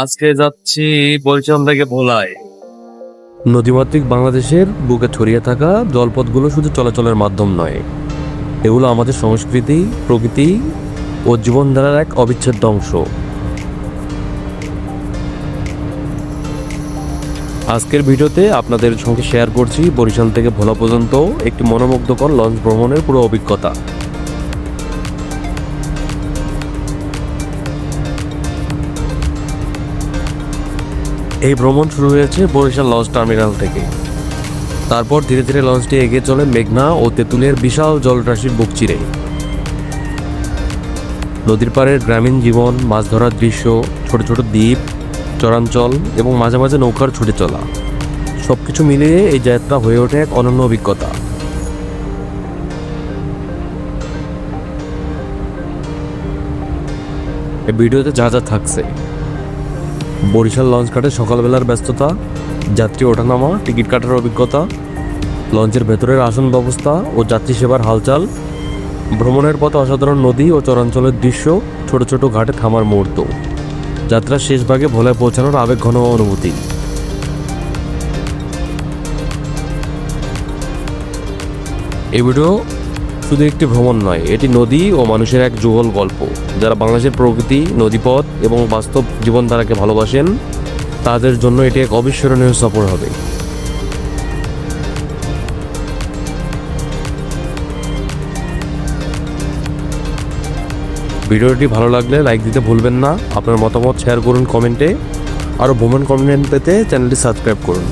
আজকে যাচ্ছি বরিশাল থেকে ভোলায়। নদীমাতৃক বাংলাদেশের বুকে ছড়িয়ে থাকা জলপথগুলো শুধু চলাচলের মাধ্যম নয়, এগুলো আমাদের সংস্কৃতি, প্রকৃতি ও জীবনধারার এক অবিচ্ছেদ্য অংশ। আজকের ভিডিওতে আপনাদের সঙ্গে শেয়ার করছি বরিশাল থেকে ভোলা পর্যন্ত একটি মনোমুগ্ধকর লঞ্চ ভ্রমণের পুরো অভিজ্ঞতা। এই ভ্রমণ শুরু হয়েছে বরিশাল লঞ্চ টার্মিনাল থেকে। তারপর ধীরে ধীরে লঞ্চটি এগিয়ে চলে মেঘনা ও তেঁতুলের বিশাল জলরাশির বুক চিরে। নদীর পাড়ের গ্রামীণ জীবন, মাছ ধরার দৃশ্য, ছোট ছোট দ্বীপ, চরাঞ্চল এবং মাঝে মাঝে নৌকার ছুটে চলা, সবকিছু মিলিয়ে এই যাত্রা হয়ে ওঠে এক অনন্য অভিজ্ঞতা। এই ভিডিওতে যা যা থাকছে বরিশাল লঞ্চ ঘাটে সকালবেলার ব্যস্ততা, যাত্রী ওঠানামা, টিকিট কাটার অভিজ্ঞতা, লঞ্চের ভেতরের আসন ব্যবস্থা ও যাত্রী সেবার হালচাল, ভ্রমণের পথে অসাধারণ নদী ও চরাঞ্চলের দৃশ্য, ছোট ছোট ঘাটে থামার মুহূর্ত। যাত্রার শেষ ভাগে ভোলায় পৌঁছানোর আবেগ ঘন অনুভূতি। এই ভিডিও শুধু একটি ভ্রমণ নয়, এটি নদী ও মানুষের এক যুগল গল্প। যারা বাংলাদেশের প্রকৃতি, নদীপথ এবং বাস্তব জীবনধারাকে ভালোবাসেন, তাদের জন্য এটি এক অবিস্মরণীয় সফর হবে। ভিডিওটি ভালো লাগলে লাইক দিতে ভুলবেন না। আপনার মতামত শেয়ার করুন কমেন্টে। আরও ভ্রমণ কমেন্ট পেতে চ্যানেলটি সাবস্ক্রাইব করুন।